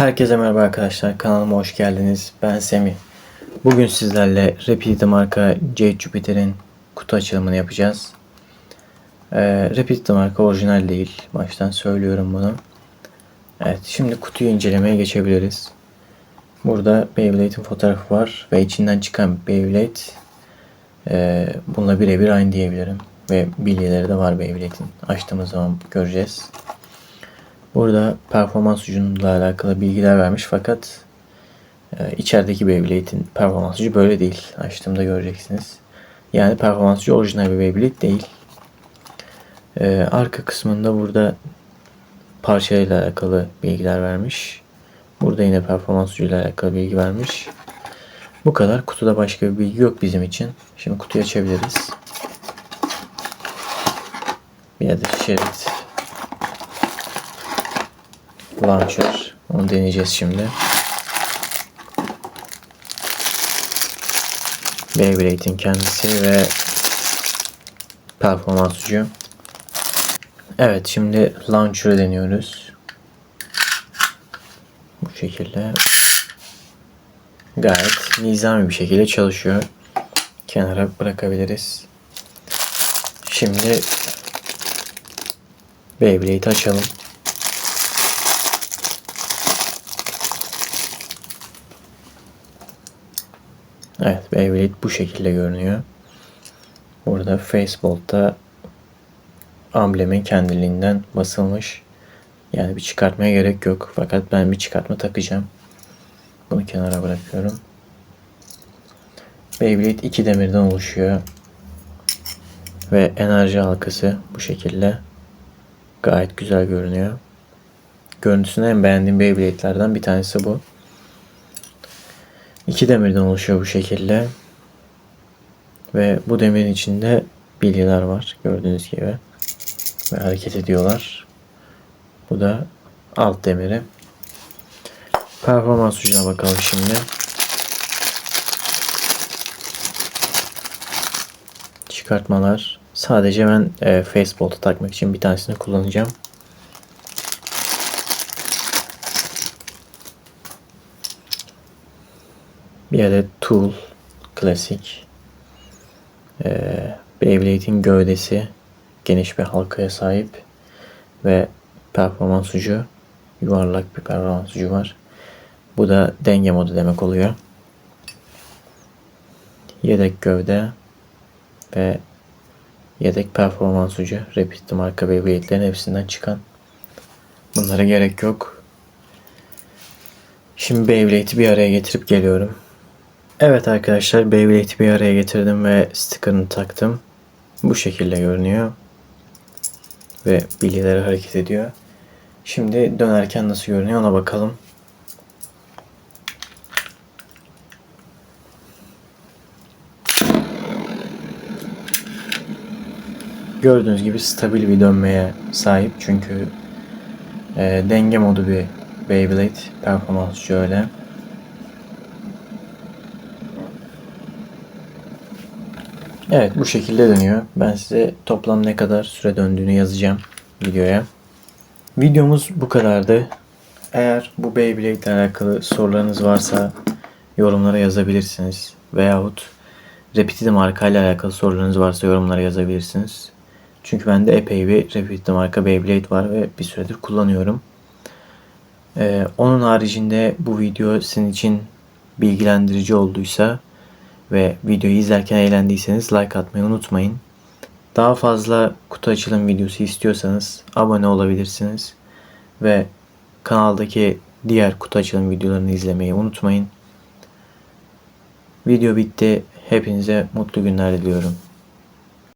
Herkese merhaba arkadaşlar. Kanalıma hoş geldiniz. Ben Semih. Bugün sizlerle Rapidity marka Jade Jupiter'in kutu açılımını yapacağız. Ee, Rapidity marka orijinal değil. Baştan söylüyorum bunu. Evet, şimdi kutuyu incelemeye geçebiliriz. Burada Beyblade'in fotoğrafı var ve içinden çıkan Beyblade e, bununla birebir aynı diyebilirim. Ve bilgileri de var Beyblade'in. Açtığımız zaman göreceğiz. Burada performans ucuyla alakalı bilgiler vermiş fakat e, içerideki Beyblade'in performans ucu böyle değil. Açtığımda göreceksiniz. Yani performans ucu orijinal bir Beyblade değil. E, arka kısmında burada parçayla alakalı bilgiler vermiş. Burada yine performans ucuyla alakalı bilgi vermiş. Bu kadar. Kutuda başka bir bilgi yok bizim için. Şimdi kutuyu açabiliriz. Bir adet şerit launcher. Onu deneyeceğiz şimdi. Beyblade'in kendisi ve performans ucu. Evet şimdi launcher'ı deniyoruz. Bu şekilde gayet nizami bir şekilde çalışıyor. Kenara bırakabiliriz. Şimdi Beyblade'i açalım. Evet Beyblade bu şekilde görünüyor. Burada Facebolt'ta amblemin kendiliğinden basılmış. Yani bir çıkartmaya gerek yok. Fakat ben bir çıkartma takacağım. Bunu kenara bırakıyorum. Beyblade iki demirden oluşuyor. Ve enerji halkası bu şekilde. Gayet güzel görünüyor. Görüntüsünü en beğendiğim Beyblade'lerden bir tanesi bu. İki demirden oluşuyor bu şekilde. Ve bu demirin içinde bilyeler var gördüğünüz gibi. Ve hareket ediyorlar. Bu da alt demiri. Performans ucuna bakalım şimdi. Çıkartmalar. Sadece ben e, Facebolt'u takmak için bir tanesini kullanacağım. Bir adet Tool klasik. Ee, Beyblade'in gövdesi geniş bir halkaya sahip ve performans ucu yuvarlak bir performans ucu var. Bu da denge modu demek oluyor. Yedek gövde ve yedek performans ucu Rapid marka Beyblade'lerin hepsinden çıkan. Bunlara gerek yok. Şimdi Beyblade'i bir araya getirip geliyorum. Evet arkadaşlar Beyblade'i bir araya getirdim ve sticker'ını taktım. Bu şekilde görünüyor. Ve bilyeleri hareket ediyor. Şimdi dönerken nasıl görünüyor ona bakalım. Gördüğünüz gibi stabil bir dönmeye sahip çünkü e, denge modu bir Beyblade performans şöyle. Evet bu şekilde dönüyor. Ben size toplam ne kadar süre döndüğünü yazacağım videoya. Videomuz bu kadardı. Eğer bu Beyblade ile alakalı sorularınız varsa yorumlara yazabilirsiniz. Veyahut Repetitive marka ile alakalı sorularınız varsa yorumlara yazabilirsiniz. Çünkü bende epey bir Repetitive marka Beyblade var ve bir süredir kullanıyorum. Ee, onun haricinde bu video sizin için bilgilendirici olduysa ve videoyu izlerken eğlendiyseniz like atmayı unutmayın. Daha fazla kutu açılım videosu istiyorsanız abone olabilirsiniz. Ve kanaldaki diğer kutu açılım videolarını izlemeyi unutmayın. Video bitti. Hepinize mutlu günler diliyorum.